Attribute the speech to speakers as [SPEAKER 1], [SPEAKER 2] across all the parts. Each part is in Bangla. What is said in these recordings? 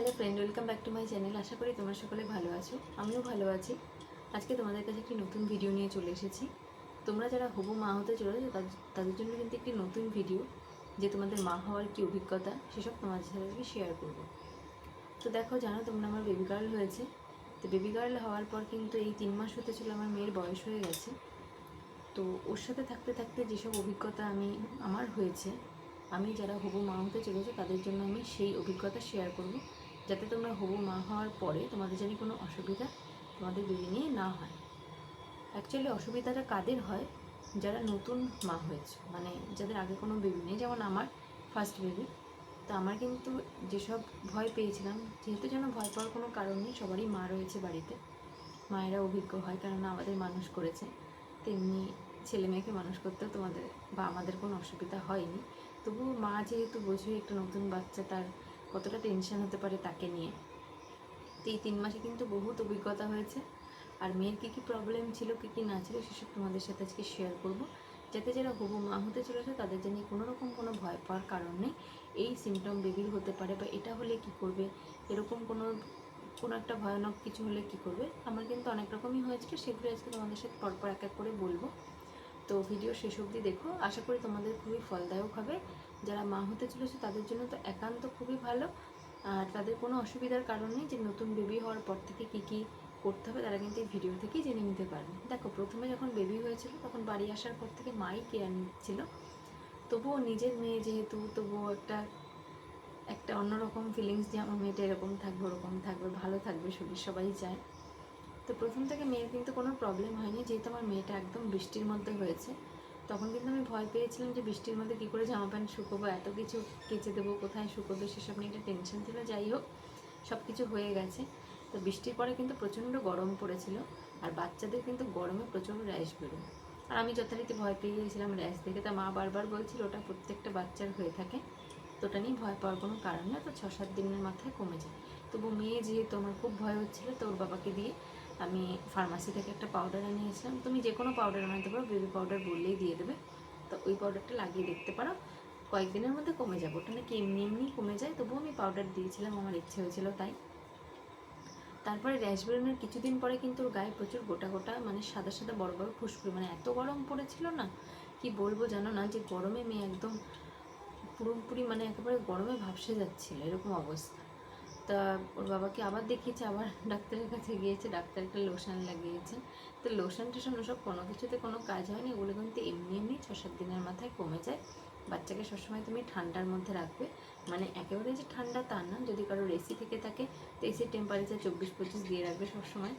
[SPEAKER 1] Hello friend welcome back to my channel আশা করি তোমরা সকলে ভালো আছো, আমিও ভালো আছি। আজকে তোমাদের কাছে একটি নতুন ভিডিও নিয়ে চলে এসেছি। তোমরা যারা হবু মা হতে চলেছো তাদের জন্য কিন্তু একটি নতুন ভিডিও যে তোমাদের মা হওয়ার কী অভিজ্ঞতা, সেসব তোমাদের সাথে আজকে শেয়ার করব। তো দেখো, জানো তোমরা আমার বেবি গার্ল হয়েছে। তো বেবি গার্ল হওয়ার পর কিন্তু এই তিন মাস হতে ছিল আমার মেয়ের বয়স হয়ে গেছে। তো ওর সাথে থাকতে থাকতে যেসব অভিজ্ঞতা আমি, আমার হয়েছে, আমি যারা হবু মা হতে চলেছে, তাদের জন্য আমি সেই অভিজ্ঞতা শেয়ার করব। যাতে তোমরা হবু মা হওয়ার পরে তোমাদের জানি কোনো অসুবিধা তোমাদের বেবি নিয়ে না হয়। অ্যাকচুয়ালি অসুবিধাটা কাদের হয়? যারা নতুন মা হয়েছে। মানে যাদের আগে কোনো বেবি নেই, যেমন আমার ফার্স্ট বেবি তো আমার কিন্তু যেসব ভয় পেয়েছিলাম, যেহেতু যেন ভয় পাওয়ার কোনো কারণ নেই, সবারই মা রয়েছে বাড়িতে। মায়েরা অভিজ্ঞ হয়, কেননা আমাদের মানুষ করেছে। তেমনি ছেলে মেয়েকে মানুষ করতেও তোমাদের বা আমাদের কোনো অসুবিধা হয়নি। তবুও মা যেহেতু বোঝে, একটা নতুন বাচ্চা, তার কতটা টেনশন হতে পারে তাকে নিয়ে। তো এই তিন মাসে কিন্তু বহুত অভিজ্ঞতা হয়েছে। আর মেয়ের কী কী প্রবলেম ছিল, কী কী না ছিল, সেসব তোমাদের সাথে আজকে শেয়ার করব। যাতে যারা হবু মা হতে চলেছে, তাদের জন্য কোনো রকম কোনো ভয় পাওয়ার কারণ নেই। এই সিমটম বেবির হতে পারে বা এটা হলে কি করবে, এরকম কোনো কোনো একটা ভয়ানক কিছু হলে কি করবে, আমার কিন্তু অনেক রকমই হয়েছিল, সেগুলো আজকে তোমাদের সাথে পরপর এক এক করে বলব। তো ভিডিও শেষ অবধি দেখো। আশা করি তোমাদের খুবই ফলদায়ক হবে। যারা মা হতে চলেছে তাদের জন্য তো একান্ত খুবই ভালো। আর তাদের কোনো অসুবিধার কারণ নেই যে নতুন বেবি হওয়ার পর থেকে কী কী করতে হবে, তারা কিন্তু এই ভিডিও থেকেই জেনে নিতে পারবে। দেখো, প্রথমে যখন বেবি হয়েছিল তখন বাড়ি আসার পর থেকে মাই কেয়ার নিচ্ছিল। তবুও নিজের মেয়ে যেহেতু, তবুও একটা একটা অন্যরকম ফিলিংস যে আমার মেয়েটা এরকম থাকবে, ওরকম থাকবে, ভালো থাকবে, শরীর সবাই চায়। তো প্রথম থেকে মেয়ের কিন্তু কোনো প্রবলেম হয়নি, যেহেতু আমার মেয়েটা একদম বৃষ্টির মধ্যে হয়েছে। তখন কিন্তু আমি ভয় পেয়েছিলাম যে বৃষ্টির মধ্যে কী করে জামা প্যান্ট শুকোবো, এত কিছু কেচে দেবো, কোথায় শুকোবে সেসব নিয়ে একটা টেনশন ছিল। যাই হোক সব কিছু হয়ে গেছে। তো বৃষ্টির পরে কিন্তু প্রচণ্ড গরম পড়েছিল আর বাচ্চাদের কিন্তু গরমে প্রচণ্ড র্যাশ বেরোয়। আর আমি যথারীতি ভয় পেয়ে গিয়েছিলাম র্যাশ দেখে। তা মা বারবার বলছিল, ওটা প্রত্যেকটা বাচ্চার হয়ে থাকে। তো ওটা নিয়ে ভয় পাওয়ার কোনো কারণ না। তো ছ সাত দিনের মাথায় কমে যায়। তবু মেয়ে যেহেতু আমার খুব ভয় হচ্ছিল, তো ওর বাবাকে দিয়ে আমি ফার্মাসি থেকে একটা পাউডার আনিয়েছিলাম তুমি যে কোনো পাউডার আনাতে পারো বেবি পাউডার বললেই দিয়ে দেবে। তো ওই পাউডারটা লাগিয়ে দেখতে পারো। কয়েকদিনের মধ্যে কমে যাবে। ওটা নাকি এমনি এমনি কমে যায়, তবুও আমি পাউডার দিয়েছিলাম, আমার ইচ্ছে হয়েছিল তাই। তারপরে র্যাশ বেরোনোর কিছুদিন পরে কিন্তু ওর গায়ে প্রচুর গোটা গোটা মানে সাদা সাদা বড় বড় ফুসকুড়ি মানে এত গরম পড়েছিল না, কি বলব জানো না, যে গরমে মেয়ে একদম পুরোপুরি মানে একেবারে গরমে ভাবসে যাচ্ছিল, এরকম অবস্থা। তা ওর বাবাকে আবার দেখিয়েছে? আবার ডাক্তারের কাছে গিয়েছে, ডাক্তার একটা লোশন লাগিয়েছে। তো লোশন টোশন ওসব কোনো কিছুতে কোনো কাজ হয়নি, ওগুলো কিন্তু এমনি এমনি ছ সাত দিনের মাথায় কমে যায়। বাচ্চাকে সবসময় তুমি ঠান্ডার মধ্যে রাখবে। মানে একেবারে যে ঠান্ডা তা না, যদি কারোর এসি থেকে থাকে, তো এসির টেম্পারেচার চব্বিশ, পঁচিশ দিয়ে রাখবে সবসময়।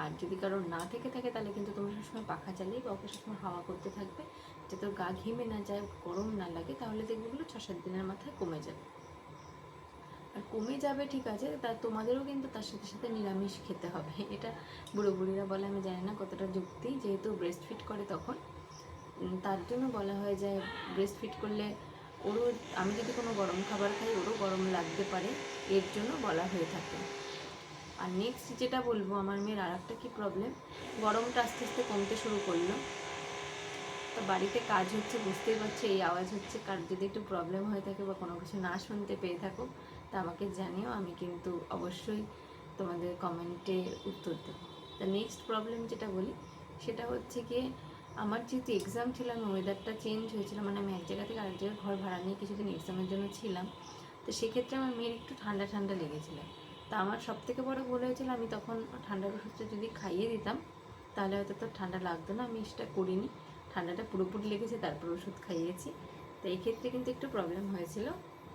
[SPEAKER 1] আর যদি কারোর না থেকে থাকে, তাহলে কিন্তু তোমরা সবসময় পাখা চালিয়ে বা ওকে সবসময় হাওয়া করতে থাকবে। যাতে গা ঘিমে না যায় গরম না লাগে, তাহলে দেখবে ওগুলো ছ সাত দিনের মাথায় কমে যাবে। আর কমে যাবে, ঠিক আছে, তা তোমাদেরও কিন্তু তার সাথে সাথে নিরামিষ খেতে হবে। এটা বুড়ো বুড়িরা বলে, আমি জানি না কতটা যুক্তি, যেহেতু ব্রেস্ট ফিট করে তখন। তার জন্য বলা হয় যে ব্রেস্ট ফিট করলে ওরও, আমি যদি কোনো গরম খাবার খাই, ওরও গরম লাগতে পারে, এর জন্য বলা হয়ে থাকে। আর নেক্সট যেটা বলব, আমার মেয়ের আর একটা কী প্রবলেম গরমটা আস্তে আস্তে কমতে শুরু করল। তো বাড়িতে কাজ হচ্ছে, বুঝতেই পারছ, এই আওয়াজ হচ্ছে। কার যদি একটু প্রবলেম হয়ে থাকে বা কোনো কিছু না শুনতে পেয়ে থাকো, তা আমাকে জানিও, আমি কিন্তু অবশ্যই তোমাদের কমেন্টে উত্তর দেবো। তা নেক্সট প্রবলেম যেটা বলি, সেটা হচ্ছে গিয়ে, আমার যেহেতু এক্সাম ছিল আমি ওয়েদারটা চেঞ্জ হয়েছিল মানে আমি এক জায়গা থেকে আরেক জায়গায় ঘর ভাড়া নিয়ে কিছুদিন এক্সামের জন্য ছিলাম, তো সেক্ষেত্রে আমার মেয়ের একটু ঠান্ডা ঠান্ডা লেগেছিলো। তা আমার সব থেকে বড় ভুল হয়েছিল, আমি তখন ঠান্ডার ওষুধটা যদি খাইয়ে দিতাম, তাহলে হয়তো তোর ঠান্ডা লাগতো না, আমি সেটা করিনি। ঠান্ডাটা পুরোপুরি লেগেছে, তারপর ওষুধ খাইয়েছি। তো এই ক্ষেত্রে কিন্তু একটু প্রবলেম হয়েছিল,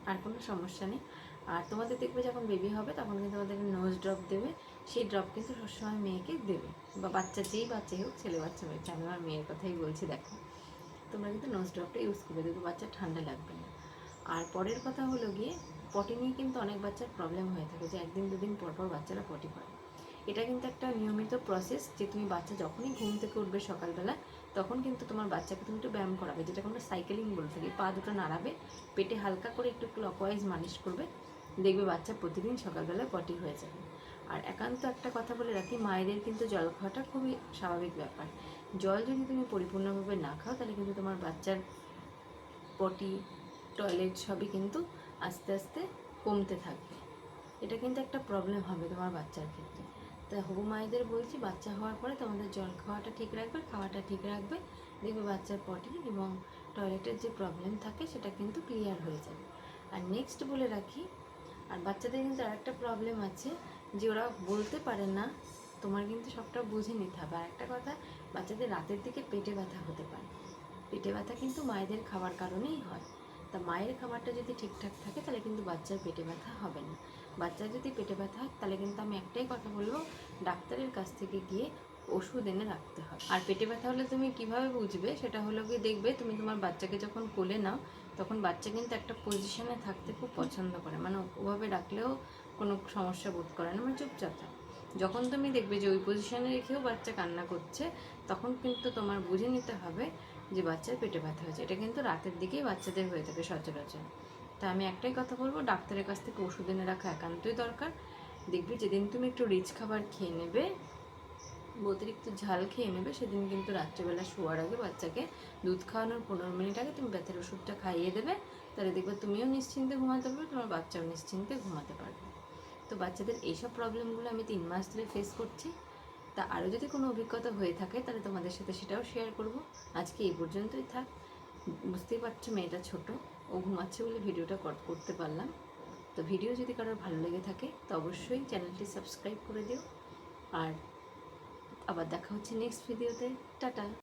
[SPEAKER 1] আর কোনো সমস্যা নেই। আর তোমাদের দেখবে যখন বেবি হবে, তখন কিন্তু তোমাদের নোজ ড্রপ দেবে। সেই ড্রপ কিন্তু সবসময় মেয়েকে দেবে, বা বাচ্চা যেই বাচ্চাই হোক, ছেলে বাচ্চা হয়েছে আমি আমার মেয়ের কথাই বলছি, দেখো। তোমরা কিন্তু নোজ ড্রপটা ইউজ করবে, দেখবে বাচ্চা ঠান্ডা লাগবে না। আর পরের কথা হলো গিয়ে পটি নিয়ে কিন্তু অনেক বাচ্চার প্রবলেম হয়ে থাকে, যে একদিন দুদিন পর পর বাচ্চারা পটি করে। এটা কিন্তু একটা নিয়মিত প্রসেস যে তুমি বাচ্চা যখনই ঘুম থেকে উঠবে সকালবেলা, তখন কিন্তু তোমার বাচ্চাকে তুমি একটু ব্যায়াম করাবে, যেটাকে আমরা সাইকেলিং বলে থাকি। পা দুটো নাড়াবে, পেটে হালকা করে একটু ক্লকওয়াইজ মালিশ করবে, দেখবে বাচ্চা প্রতিদিন সকালবেলা পটি হয়ে যাবে। আর একান্ত একটা কথা বলে রাখি, মায়েদের কিন্তু জল খাওয়াটা খুবই স্বাভাবিক ব্যাপার। জল যদি তুমি পরিপূর্ণভাবে না খাও, তাহলে কিন্তু তোমার বাচ্চার পটি টয়লেট সবই কিন্তু আস্তে আস্তে কমতে থাকবে। এটা কিন্তু একটা প্রবলেম হবে তোমার বাচ্চার ক্ষেত্রে। হবু মায়েদের বলছি, বাচ্চা হওয়ার পরে তোমাদের জল খাওয়াটা ঠিক রাখবে, খাওয়াটা ঠিক রাখবে, দেখবে বাচ্চার পটি এবং টয়লেটের যে প্রবলেম থাকে সেটা কিন্তু ক্লিয়ার হয়ে যাবে। আর নেক্সট বলে রাখি, আর বাচ্চাদের কিন্তু আরেকটা প্রবলেম আছে যে ওরা বলতে পারে না, তোমার কিন্তু সবটা বুঝে নিতে হবে। আর একটা কথা, বাচ্চাদের রাতের দিকে পেটে ব্যথা হতে পারে। পেটে ব্যথা কিন্তু মায়েদের খাওয়ার কারণেই হয়। তা মায়ের খাবারটা যদি ঠিকঠাক থাকে, তাহলে কিন্তু বাচ্চার পেটে ব্যথা হবে না। বাচ্চার যদি পেটে ব্যথা হয়, তাহলে কিন্তু আমি একটাই কথা বলব, ডাক্তারের কাছ থেকে গিয়ে ওষুধ এনে রাখতে হয়। আর পেটে ব্যথা হলে তুমি কীভাবে বুঝবে? সেটা হলো কি দেখবে তুমি তোমার বাচ্চাকে যখন কোলে নাও, তখন বাচ্চা কিন্তু একটা পজিশনে থাকতে খুব পছন্দ করে। মানে ওভাবে ডাকলেও কোনো সমস্যা বোধ করে না মানে চুপচাপ থাকে। যখন তুমি দেখবে যে ওই পজিশনে রেখেও বাচ্চা কান্না করছে, তখন কিন্তু তোমার বুঝে নিতে হবে যে বাচ্চার পেটে ব্যথা হয়েছে। এটা কিন্তু রাতের দিকেই বাচ্চাদের হয়ে থাকে সচরাচর। তা আমি একটাই কথা বলব, ডাক্তারের কাছ থেকে ওষুধ এনে রাখা একান্তই দরকার। দেখবি যেদিন তুমি একটু রিচ খাবার খেয়ে নেবে, অতিরিক্ত ঝাল খেয়ে নেবে, সেদিন কিন্তু রাত্রেবেলা শোয়ার আগে বাচ্চাকে দুধ খাওয়ানোর পনেরো মিনিট আগে তুমি ব্যথার ওষুধটা খাইয়ে দেবে, তাহলে দেখবে তুমিও নিশ্চিন্তে ঘুমাতে পারবে, তোমার বাচ্চাও নিশ্চিন্তে ঘুমাতে পারবে। তো বাচ্চাদের এইসব প্রবলেমগুলো আমি তিন মাস ধরে ফেস করছি। তা আরও যদি কোনো অভিজ্ঞতা হয়ে থাকে, তাহলে তোমাদের সাথে সেটাও শেয়ার করব। আজকে এই পর্যন্তই থাক। বুঝতেই পারছ, মেয়েটা ছোট, ও ঘুমাচ্ছে বলে ভিডিওটা করতে পারলাম। তো ভিডিও যদি কারোর ভালো লেগে থাকে, তো অবশ্যই চ্যানেলটি সাবস্ক্রাইব করে দিও। আর আবার দেখা হচ্ছে নেক্সট ভিডিওতে টাটা!